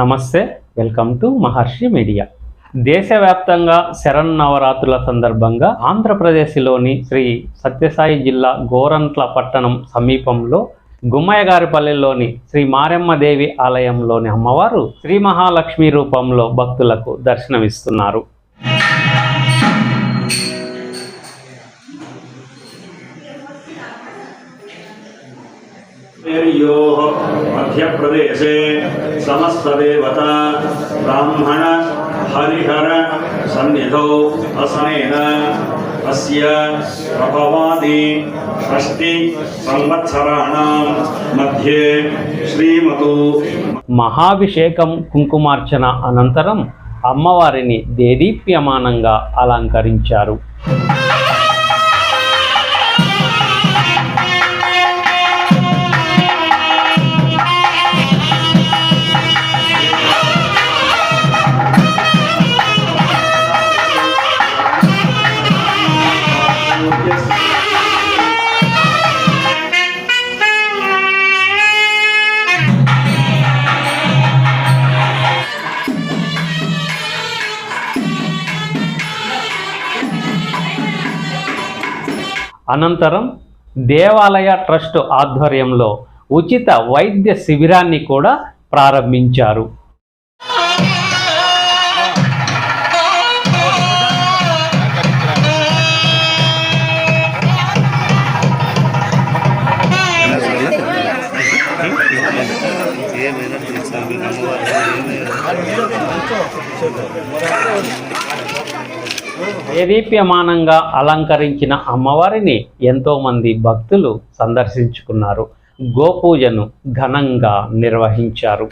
నమస్తే welcome to Maharshi media. దేశవ్యాప్తంగా శరన్నవరాత్రుల సందర్భంగా ఆంధ్రప్రదేశ్లోని శ్రీ సత్యసాయి జిల్లా గోరంట్ల పట్టణం సమీపంలో గుమ్మయ్యగారిపల్లెలోని శ్రీ మారెమ్మదేవి ఆలయంలోని అమ్మవారు శ్రీ మహాలక్ష్మి రూపంలో భక్తులకు దర్శనమిస్తున్నారు. योः मध्यप्रदेशे समस्तदेवता ब्राह्मण हरिहर सन्निधौ असनेन अस्य प्रभवादि षष्टि संवत्सराणां मध्ये श्रीमतु మహాభిషేకం కుంకుమార్చన అనంతరం అమ్మవారిని దేదీప్యమానంగా అలంకరించారు అనంతరం దేవాలయ ట్రస్ట్ ఆధ్వర్యంలో ఉచిత వైద్య శిబిరాన్ని కూడా ప్రారంభించారు. ఏమైనా దేదీప్యమానంగా అలంకరించిన అమ్మవారిని ఎంతోమంది భక్తులు సందర్శించుకున్నారు. గోపూజను ఘనంగా నిర్వహించారు.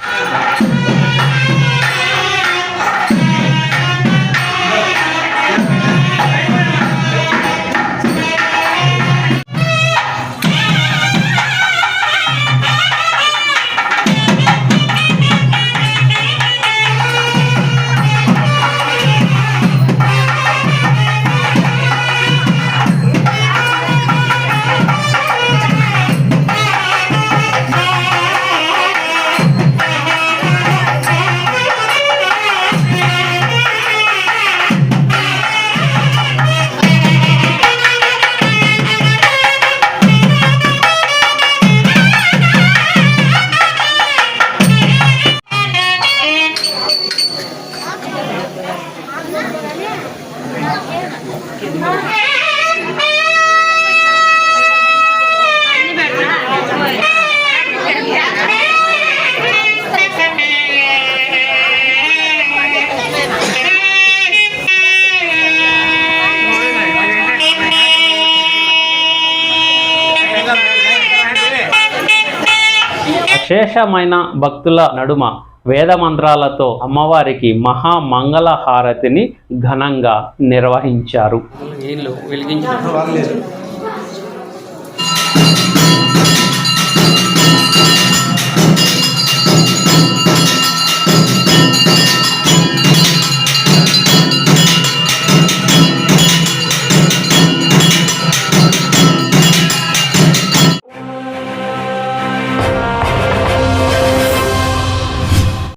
అశేషమైన భక్తుల నడుమ వేద మంత్రాలతో అమ్మవారికి మహామంగళ హారతిని ఘనంగా నిర్వహించారు.